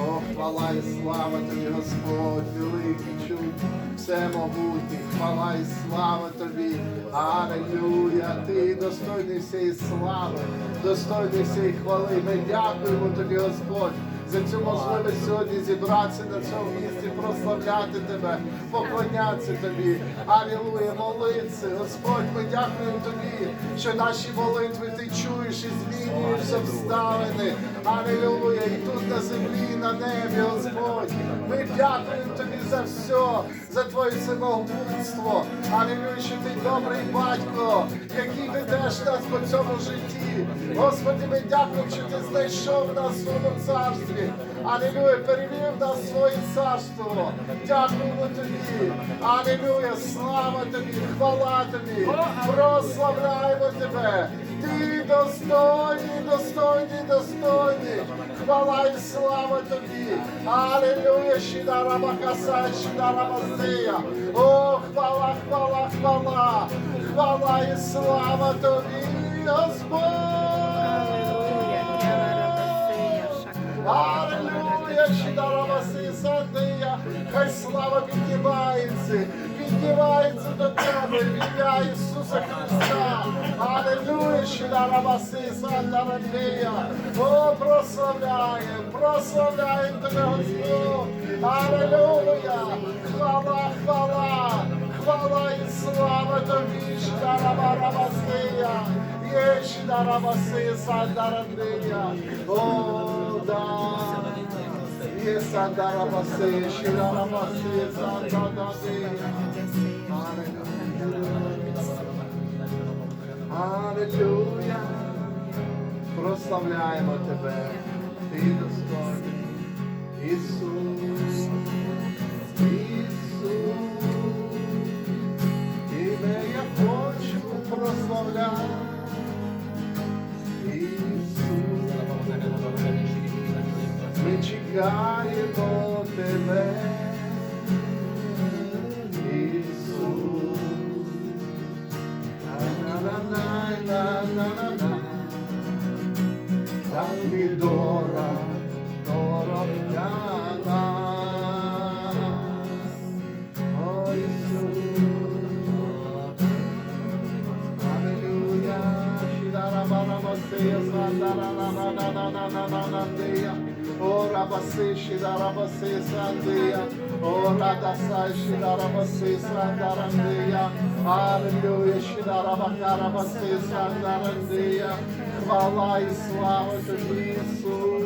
О, хвала і слава тобі, Господь, великий чуд, всемогутній, хвала і слава тобі, Аллилуйя, ти достойний всієї слави, достойний всієї хвали. Ми дякуємо тобі, Господь за цю можливість сьогодні зібратися на цьому місці, прославляти тебе, поклонятися тобі. Алілуя, молитися. Господь, ми дякуємо тобі, що наші молитви ти чуєш і змінюєшся обставини. Алілуя, і тут на землі, і на небі, Господь. Ми дякуємо тобі за все, за твоє самогубство. Алілюй, що ти добрий батько, який ти ведеш нас по цьому житті. Господи, ми дякуємо, що ти знайшов нас в своєму царстві. Алілюя, перевів нас в своє царство. Дякуємо тобі. Алілюя, слава тобі, хвала тобі, прославляємо тебе. Ти достойний, достойний, достойний. Хвала і слава тобі. Алілюя, щіда раба каса, щіда. О, хвала, хвала, хвала. Хвала і слава тобі, Господь. Алілюя, щіда раба сия. Хай слава піднімається, піднімається тобі в ім'я Ісуса Христа. Аллилуйя, Шиларабаси, Сандарандія. О, прославляє, прославляє тебе, Господь. Аллилуйя. Хвала, хвала, хвала і слава тобі, Шиларабарабасия. Є Шиларабаси, Сандарандія. О, да. Sandarabasi, Shirabasi, Sandarabasi, Hallelujah. Аллилуйя, прославляємо тебе, ти достойний, Ісус. Shidarabase Sandeya, Oradasai Shidarabase Sandarandeya, Aleluia, Shidarabakarabase Sandarandeya, Valai Slava de Jesus.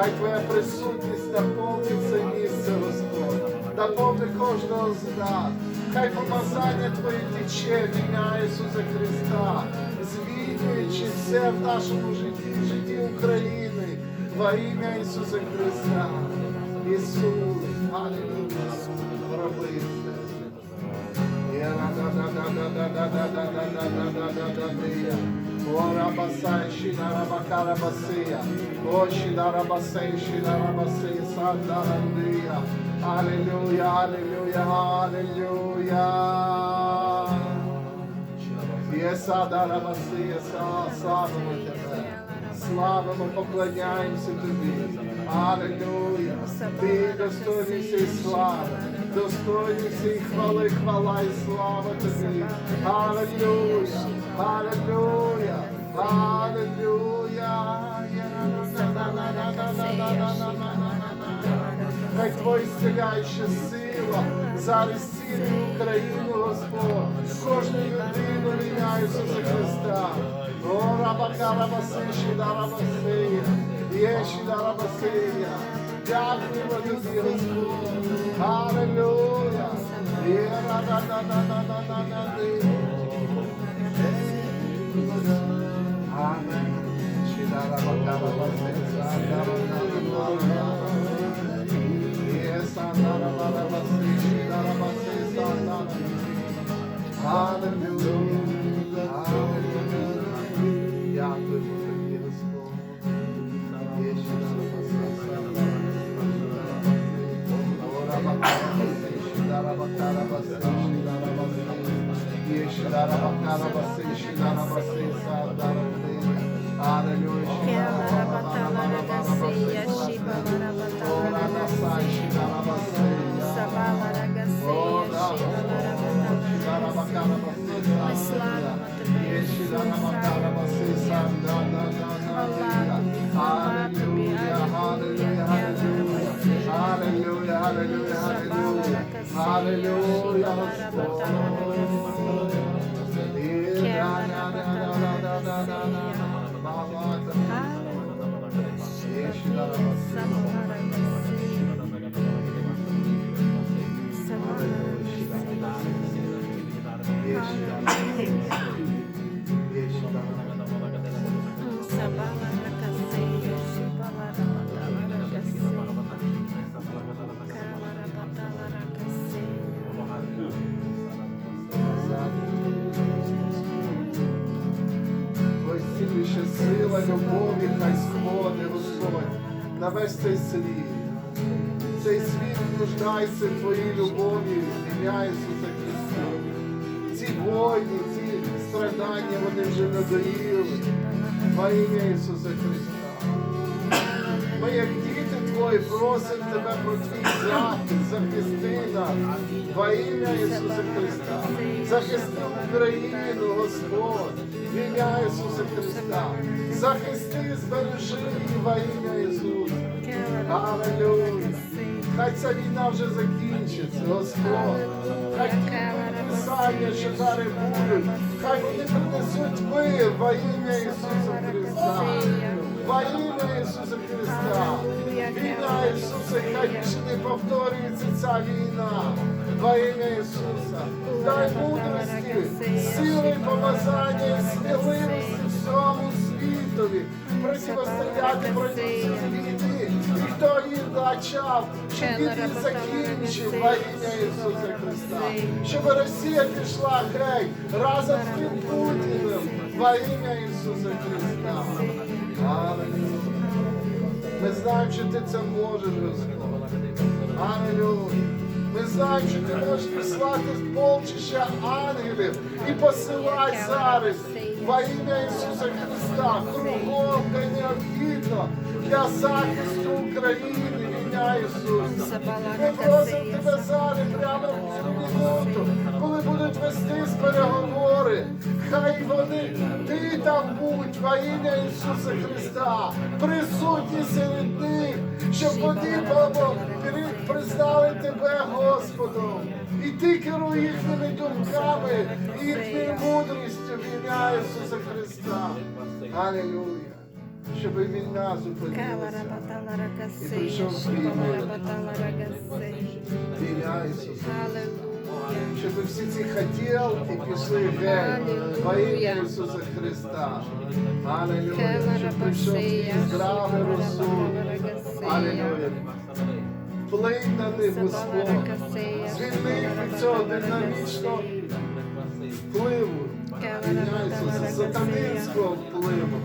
Хай Твоя присутність наповнить це місце, Господь, наповни кожного з нас. Хай помазання Твоє тече в ім'я Ісуса Христа, змінюючи все в нашому житті, в житті України, во ім'я Ісуса Христа. Ісус, Аллилуйя, роби це. Orabasai, Shinarabacarabaceia, Oxinarabacei, oh, Shinarabacei, Santarandeia. Aleluia, aleluia, aleluia. E essa darabacei, essa sábado, Слава мы поклоняемся Тебе. Аллилуйя. Ты достоин se славы. Достойний всієї хвали, хвала і слава тобі. Аллилуйя. Аллилуйя. Аллилуйя. Хай Твоя зціляюча сила зараз цілить Україну, Господь, кожну людину ім'я Ісуса Христа. О, рабака, рабасиші, да рабасия, єші, да Hallelujah. Hallelujah. Hallelujah, hallelujah, hallelujah. Hallelujah, на весь цей світ. Цей світ нуждається в Твоїй любові, ім'я Ісуса Христа. Ці війни, ці страдання, вони вже надоїли. Во ім'я Ісуса Христа. Ми, як діти Твої, просимо Тебе про твій захист, захисти нас во ім'я Ісуса Христа. Захисти Україну, Господь, в ім'я Ісуса Христа. Захисти, збережи во ім'я Ісуса. Аллилуйя. Хай ця війна вже закінчиться, Господь. Хай ті писання, що зараз будуть, хай вони принесуть мир во ім'я Ісуса Христа. Во ім'я Ісуса Христа. Війна Ісуса, хай більше не повторюється ця війна. Во ім'я Ісуса. Дай мудрості, сили, помазання сміливості всьому світові. Противостояти проти хто їх начав, щоб він їх закінчив во ім'я Ісуса Христа. Щоб Росія пішла геть разом з тим Путіним во ім'я Ісуса Христа. Аллилуйя. Ми знаємо, що ти це можеш, Господь. Аллилуйя. Ми знаємо, що ти можеш послати полчища ангелів і посилати зараз во ім'я Ісуса Христа. Кругом, де необхідно для захисту України в ім'я Ісуса. Ми просимо тебе зараз прямо в цю минуту, коли будуть вестись переговори. Хай вони, ти там будь во ім'я Ісуса Христа, присутні серед них, щоб вони Бабо, признали тебе Господом. І ти керуй їхніми думками, їхньою мудрістю в ім'я Ісуса Христа. Аллилуйя. Щоб війна зупинилася. Kelarabatalaragasseya, Shibalabatalaragasseya. В ім'я Ісуса. Hallelujah. Щоб всі ці хотілки пішли геть во ім'я Ісуса Христа. Аллилуйя. Щоб прийшов твій здравий розсуд. Аллилуйя. Вплинь на них, Господь. Звільни від цього динамічного впливу. Ісуса, сатанинського впливу.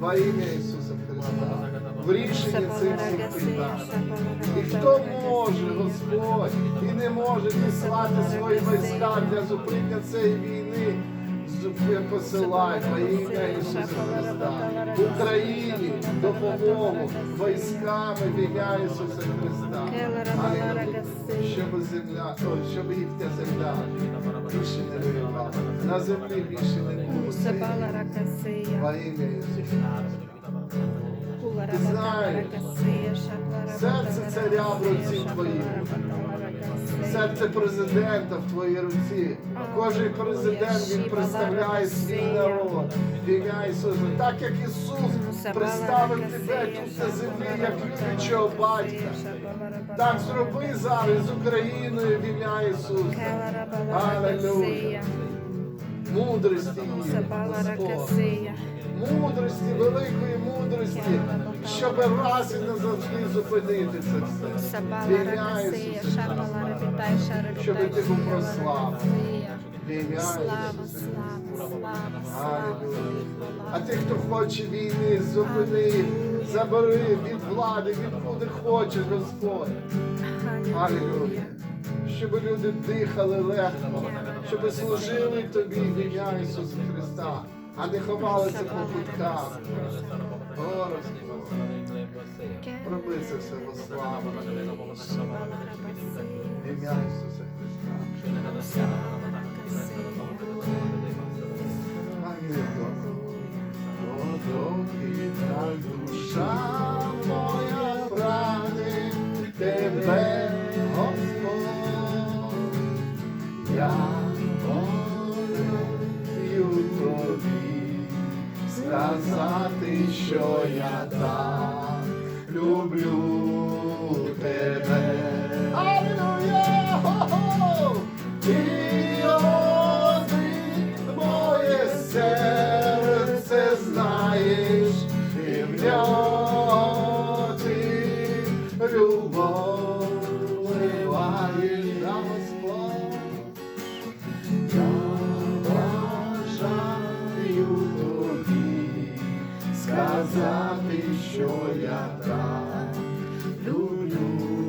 Во ім'я Ісуса Христа. В рішенні цих всіх питань. І хто може, Господь, і не може діслати свої війська для зупинення цієї війни, посилай во ім'я Ісуса Христа. В Україні допомогу військами в ім'я Ісуса Христа. Щоб земля, щоб їхня земля більше не воювала. На землі більше не було. Во ім'я Ісуса. Kularabatalaragasseya, Серце царя в руці твоїй. Серце президента в твоїй руці. Кожен президент він представляє свій народ. Ім'я Ісуса. Так як Ісус представив тебе тут на землі, як люблячого батька. Так зроби зараз з Україною в ім'я Ісуса. Аллилуйя. Мудрості Господь. Мудрості, великої мудрості, щоб раз і назавжди зупинити це все. Сабала В ім'я ракасея, Ісуса Христа. Щоб ти був прославлений. ракасея. Слава, А тих, хто хоче війни, зупини, забери від влади, відкуди хочеш, Господь. Алілуя. Щоб люди дихали легко, щоб служили тобі в ім'я Ісуса Христа, а не ховалися по кутках. Пробися всього слава. Ім'я Ісуса Христа. О, доки та душа моя. Сказати, що я так люблю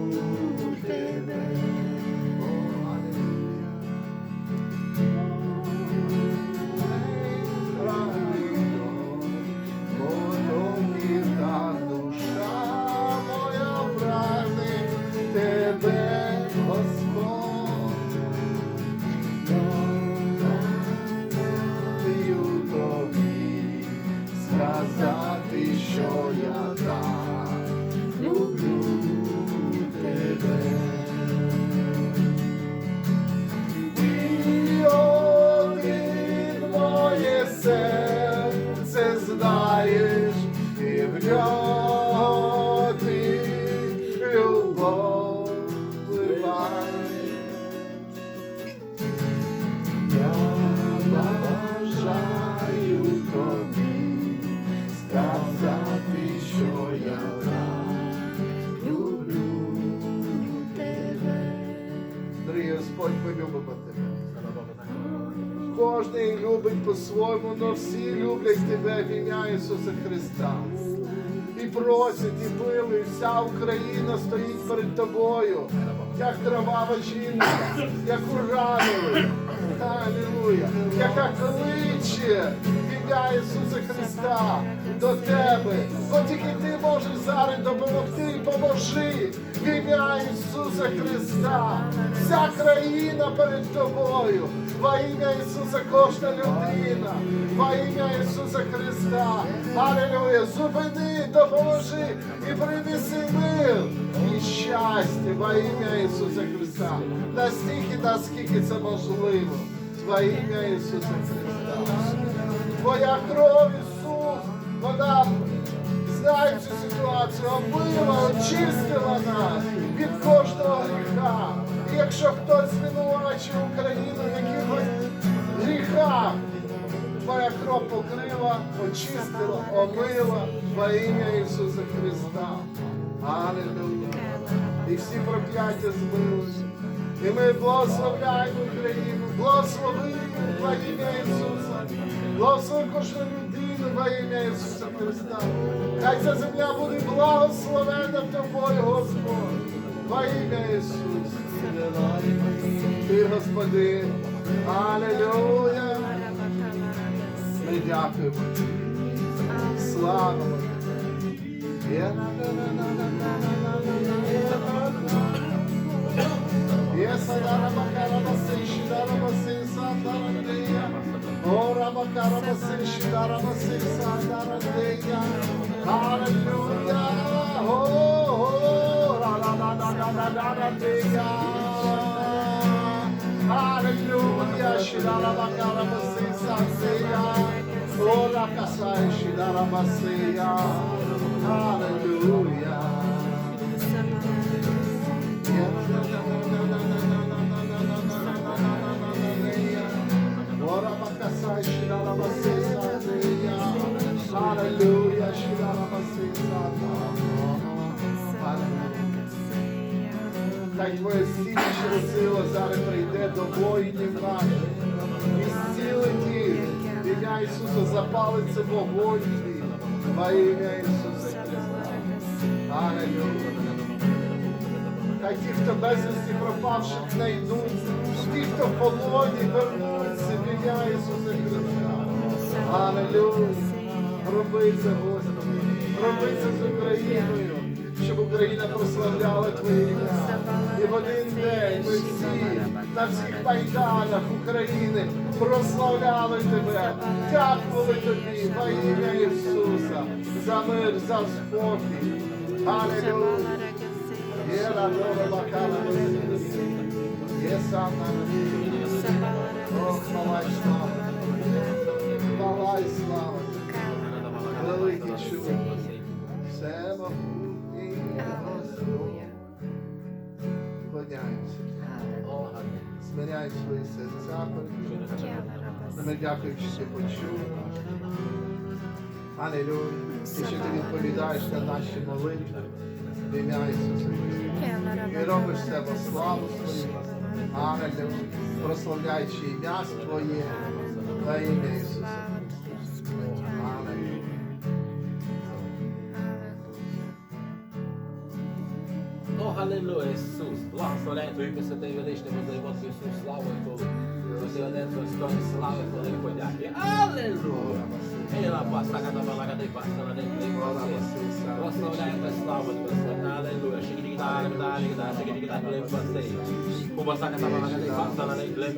Любить по-своєму, але всі люблять тебе в ім'я Ісуса Христа. І просять, і пили, і вся Україна стоїть перед тобою, як кровава жінка, як уранили. Алілуя, яка кличе в ім'я Ісуса Христа до тебе. Бо тільки ти можеш зараз допомогти, поможи в ім'я Ісуса Христа. Вся країна перед тобою. Во ім'я Ісуса кожна людина. Во ім'я Ісуса Христа. Алілуя. Зупини, допоможи і принеси мир і щастя во ім'я Ісуса Христа. Настільки, наскільки це можливо. Во ім'я Ісуса Христа. Твоя кров, Ісус, вона знає цю ситуацію, омила, очистила нас від кожного гріха. І якщо хтось звинувачує Україну в якихось гріхах, Твоя кров покрила, очистила, омила во ім'я Ісуса Христа. Аллилуйя. І всі прокляття збилися. І ми благословляємо Україну, благослови во ім'я Ісуса. Благослови кожну людину во ім'я Ісуса Христа. Хай ця земля буде благословена тобою, Господь. Во ім'я Ісуса. Ти, Господи. Аллилуйя. Ми дякуємо. Славимо тебе. sayarama karaması işi araması insanların dünya Orama karaması işi araması insanların dünya Hallelujah Oh oh la la la la la la la la dünya Hallelujah Şirarama karaması insanların Ora kasai shidara masia. Hallelujah. Yeah. Та Хай твоє сильніше сила зараз прийде до воїнів наших. І Ісуса запалиться вогонь. Во ім'я Ісуса Христа. Аллилуйя. Хай ті, хто безвісті пропавших, знайдуть, ті, хто в полоні, вернуть ім'я Ісуса Христа. Аллилуйя. Роби це, Господи. Роби це з Україною, щоб Україна прославляла Твоє ім'я. І в один день ми всі на всіх майданах України прославляли Тебе, дякували Тобі во ім'я Ісуса за мир, за спокій. Аллилуйя. Єра дола бакала. Є сам на О, хвала й слава. Хвала й слава. Великий чудо. Все могутній Господь. Свої серця. Ми дякуємо, що ти почув. Алілюя. І що ти відповідаєш на наші молитви. В ім'я Ісуса І робиш во славу свою. Алілюя. Прославляючи ім'я Твоє. Во ім'я Ісуса. О, Галилуя, Ісус, благословляй Твої величне, воздаємо Тобі всю славу. Бо ти один достойний слави, хвали подяки. Аллилуйя! Ей, лапа, сака на балака, дай паста, на день, дай паси. Прославляй Твою славу, Твою. Аллилуйя. Дали, дали, шикidi дали, глеб паси. Куба сака на балака, дай паста, на день, глеб.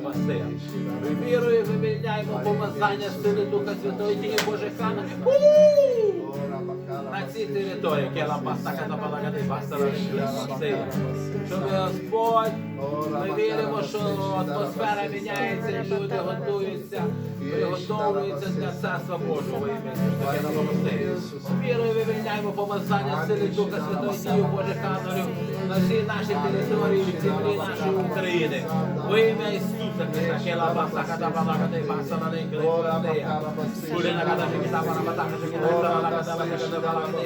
Ми вірою виміняємо помазання сили Духа Святого і Божих хана. У! Глеб паси. Щоб Господь ми віримо, що атмосфера міняється, і люди готуються, приготовуються для царства Божого ім'я. Вірою вивільняємо помазання сили Духа Святого Дію Божих ангелів на всій нашій території, в землі нашої України. Во ім'я Дай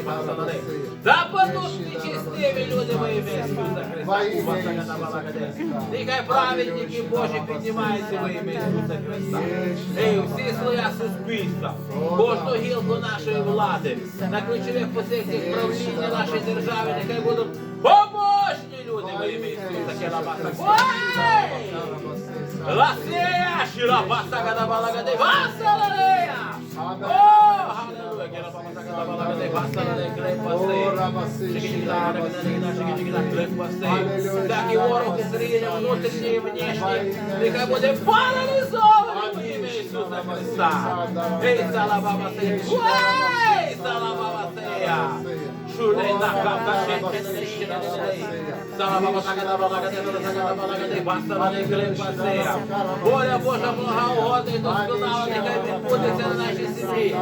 Баса, на Дай. Да падуть нечестиві люди во ім'я Ісуса Христа. Нехай праведники Божі піднімаються во ім'я Ісуса Христа. Ей, всі слоя суспільства, кожну гілку нашої влади, на ключових позиціях правління нашої держави, нехай будуть побожні люди во ім'я Ісуса Христа. Laceia, xirapassaga da balaga de vassalareia. É oh, que era passaga da balaga de vassalareia, creio Daqui é. o oro que seria, não teria, neste, e que poder fala de sol, Eita, lavava-se, eita, lavava-se, Христа. Ей, салабабасея, ой, салабабасея. Шулей на камка, шенке, не нищи, не нищи. Воля Божа благоугодна і досконала, нехай відбудеться на нашій землі,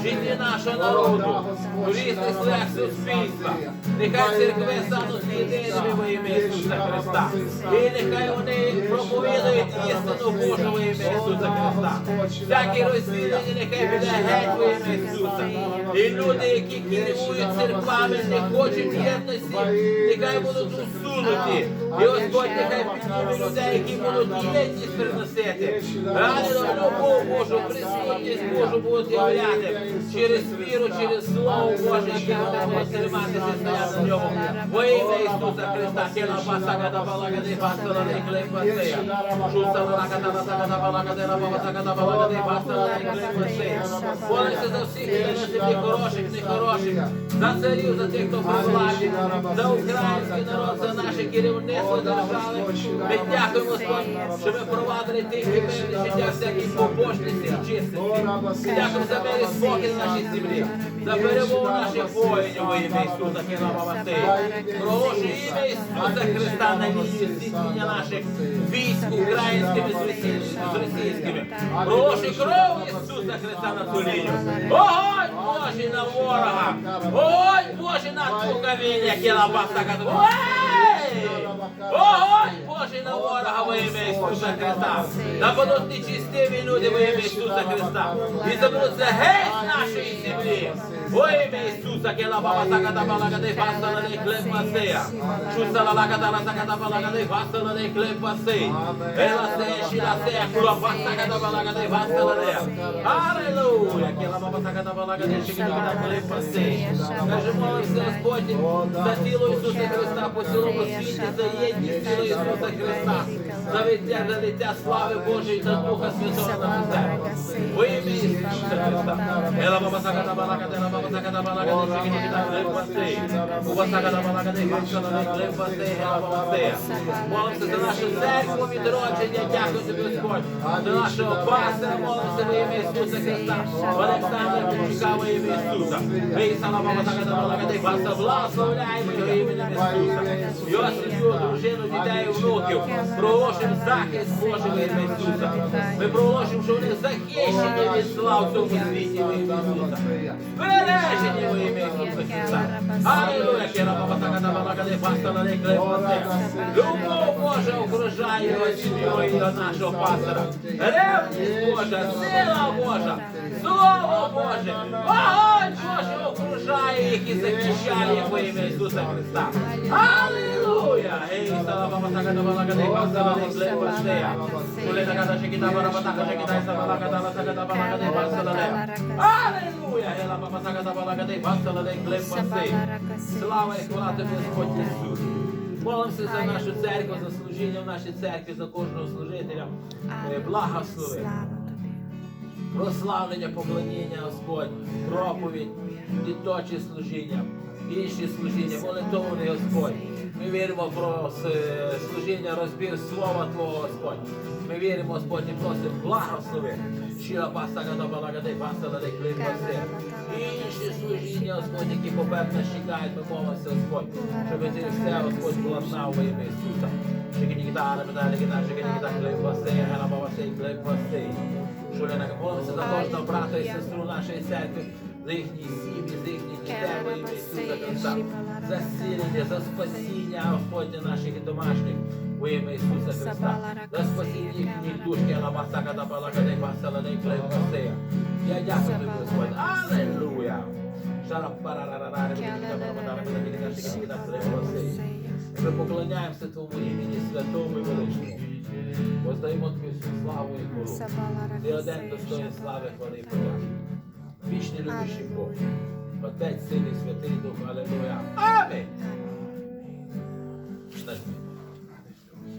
в житті нашого народу, у різних слоях суспільства. Нехай церкви стануть єдиними во ім'я Ісуса Христа. І нехай вони проповідують істину Божу во ім'я Ісуса Христа. Всякі розділення нехай піде геть во ім'я Ісуса. І люди, які керують церквами, не хочуть єдності, нехай будуть усунуті. І Господь нехай підніме людей, які будуть єдність приносити. Ради любов Божу, присутність Божу будуть являти через віру, через Слово Боже, яке будемо триматися стояти на ньому. Во ім'я Ісуса Христа, кіла пасака да балага де пастора де клепасея. Шуса балага да басака да балага де раба басака да балага де пастора де клепасея. Молимося за всіх, хто на землі хороших, нехороших, за царів, за тих, хто при владі, за український народ, за наше керівництво держави. Ми дякуємо, Господь, що ми провадили тих і мирне життя всяких побожності і чистості. Дякуємо за мир і спокій на нашій землі, за перемогу наших воїнів во ім'я Ісуса Василія. Проголошую ім'я Ісуса Христа на лінії зіткнення наших військ українськими з російськими. Проголошую кров Ісуса Христа на ту лінію. Огонь Божий на ворога! Огонь Божий на ту каміння, яке лабаста Ой! Огонь Божий на ворога во ім'я Ісуса Христа. Нападуть чистиві люди во ім'я Ісуса Христа. І заберуться геть нашої землі. Во ім'я Ісуса, кела баба сака да балага де фастала де клепасея. Шуса ла лага да ла сака да балага де фастала де клепасей. Ела се шила се кула пасака да балага де фастала де. Алелуя, кела баба сака да балага де шики да клепасей. Каже, молився Господь за тіло Ісуса Христа по цілому світі, за єдність тіла Ісуса Христа, за виття, за лиття слави Божої та Духа Святого на землю. Во ім'я Ісуса Христа. Ела баба сака да балага де ла Молимося за нашу церкву відродження, дякую тобі, Господь. За нашого пастора молимося во ім'я Ісуса Христа. Олександра Кучука во ім'я Ісуса. Висала мама така да балага де пастор, благословляємо його іменем Ісуса. Його сім'ю, дружину, дітей, внуків. Проголошуємо захист Божий во ім'я Ісуса. Ми проголошуємо, що вони захищені від зла в цьому світі во ім'я Ісуса. Збережені во ім'я Ісуса Христа. Алілуя, кера баба така да балага де пастора, де клепоте. Любов Божа окружає його сім'ю і до нашого пастора. Ревність Божа, сила Божа, Слово Боже, вогонь Божий окружає їх і захищає їх во ім'я Ісуса Христа. Алілуя! Ей, сала баба така да балага де пастора, де клепоте. Куле така да шикіта бараба така шикіта і сала така да така да балага Слава і хвала тобі, Господь Ісус. Молимося за нашу церкву, за служіння в нашій церкві, за кожного служителя. Благослови. Прославлення, поклоніння, Господь, проповідь, діточі служіння, інші служіння, молитовний Господь. Ми віримо про служіння, розбір Слова Твого, Господь. Ми віримо, Господь, і просимо благослови. Щира пастага да балага де пастага де клипаси. Інші служіння, Господь, які поперед нас чекають, ми молимося, Господь, щоб ти все, Господь, во ім'я Ісуса. Шикінігітара, медалі, гітар, шикінігітар, клипаси, гана бабасей, клипаси. Шуляна, молимося за кожного брата і сестру нашої церкви, за їхні сім'ї, за їхніх дітей, во ім'я Ісуса Христа, за зцілення, за спасіння, Господь, наших домашніх, во ім'я Ісуса Христа, за спасіння їхніх душ, я басака да балака де басала де клепасея. Я дякую тобі, Господь. Алелуя! Ми поклоняємося Твоєму імені святому і величному. Воздаємо Тобі всю славу і хвалу. Ти один достоїн слави, хвали і подяки. Вічний любящий Бог. Отець, Син і Святий Дух. Алелуя. Амінь. Нажми.